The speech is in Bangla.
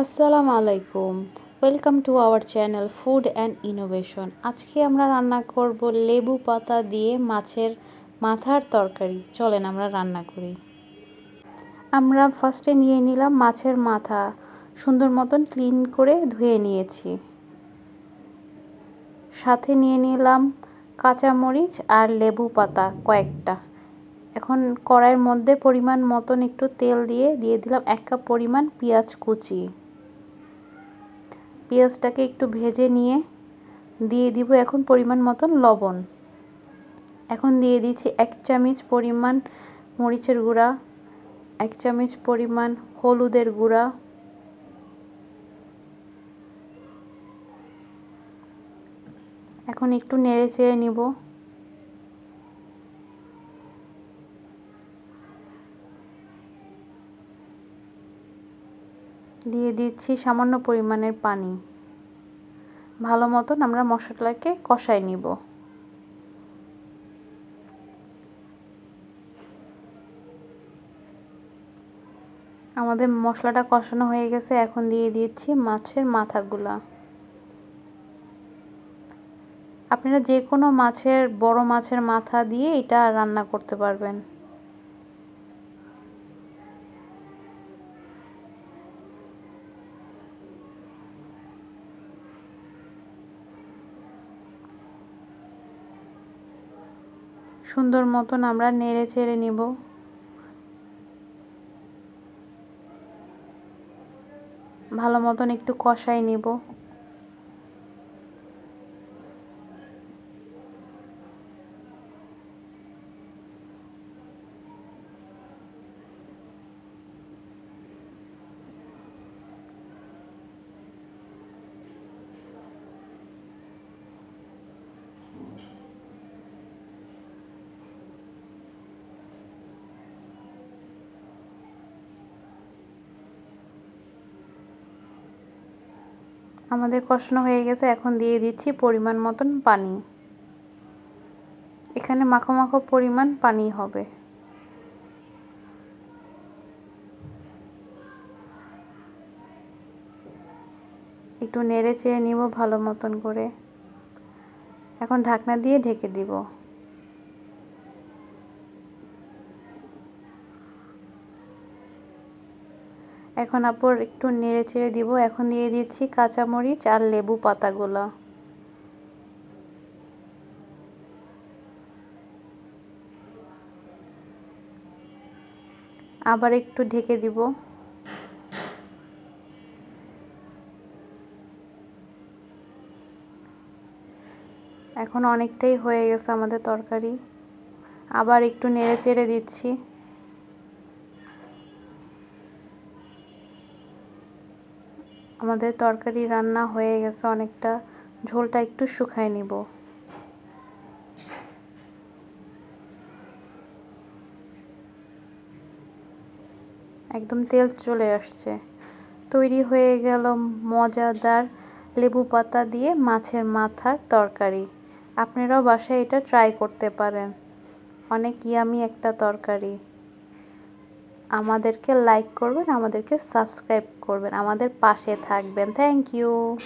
আসসালামু আলাইকুম। Welcome to our channel food and innovation আজকে আমরা রান্না করব লেবু পাতা দিয়ে মাছের মাথার তরকারি। চলেন আমরা রান্না করি। আমরা ফার্স্টে নিয়ে নিলাম মাছের মাথা। সুন্দর মতন ক্লিন করে ধুয়ে নিয়েছি। সাথে নিয়ে নিলাম কাঁচামরিচ আর লেবু পাতা কয়েকটা। এখন কড়াইয়ের মধ্যে পরিমাণ মতন একটু তেল দিয়ে দিয়ে দিলাম এক কাপ পরিমাণ পেঁয়াজ কুচি। পেঁয়াজটাকে একটু ভেজে নিয়ে দিয়ে দিব এখন পরিমাণ মতন লবণ। এখন দিয়ে দিচ্ছি এক চামচ পরিমাণ মরিচের গুঁড়া, এক চামচ পরিমাণ হলুদের গুঁড়া, এখন একটু নেড়ে চেড়ে নিব। দিয়ে দিচ্ছি সামান্য পরিমাণের পানি। ভালো মতন আমরা মশলাকে কষাই নিব। আমাদের মশলাটা কষানো হয়ে গেছে, এখন দিয়ে দিচ্ছি মাছের মাথাগুলা। আপনারা যে কোনো মাছের, বড় মাছের মাথা দিয়ে এটা রান্না করতে পারবেন। সুন্দর মতন আমরা নেড়ে চেড়ে নিব। ভালো মতন একটু কষাই নিব। আমাদের কষানো হয়ে গেছে, এখন দিয়ে দিচ্ছি পরিমাণ মতন পানি। এখানে মাখো মাখো পরিমাণ পানি হবে। একটু নেড়ে চেড়ে নিব ভালো মতন করে। এখন ঢাকনা দিয়ে ঢেকে দিব। এখন আপর একটু নেড়ে চেড়ে দিব। এখন দিয়ে দিচ্ছি কাঁচামরিচ আর লেবু পাতাগুলো। আবার একটু ঢেকে দিব। এখন অনেকটাই হয়ে গেছে আমাদের তরকারি। আবার একটু নেড়ে চেড়ে দিচ্ছি। আমাদের তরকারি রান্না হয়ে গেছে, অনেকটা ঝোলটা একটু শুকায় নিব। একদম তেল চলে আসছে। তৈরি হয়ে গেল মজাদার লেবু পাতা দিয়ে মাছের মাথার তরকারি। আপনারাও বাসায় এটা ট্রাই করতে পারেন। অনেক ইয়ামি একটা তরকারি। আমাদেরকে লাইক করবেন আমাদেরকে সাবস্ক্রাইব করবেন আমাদের পাশে থাকবেন। Thank you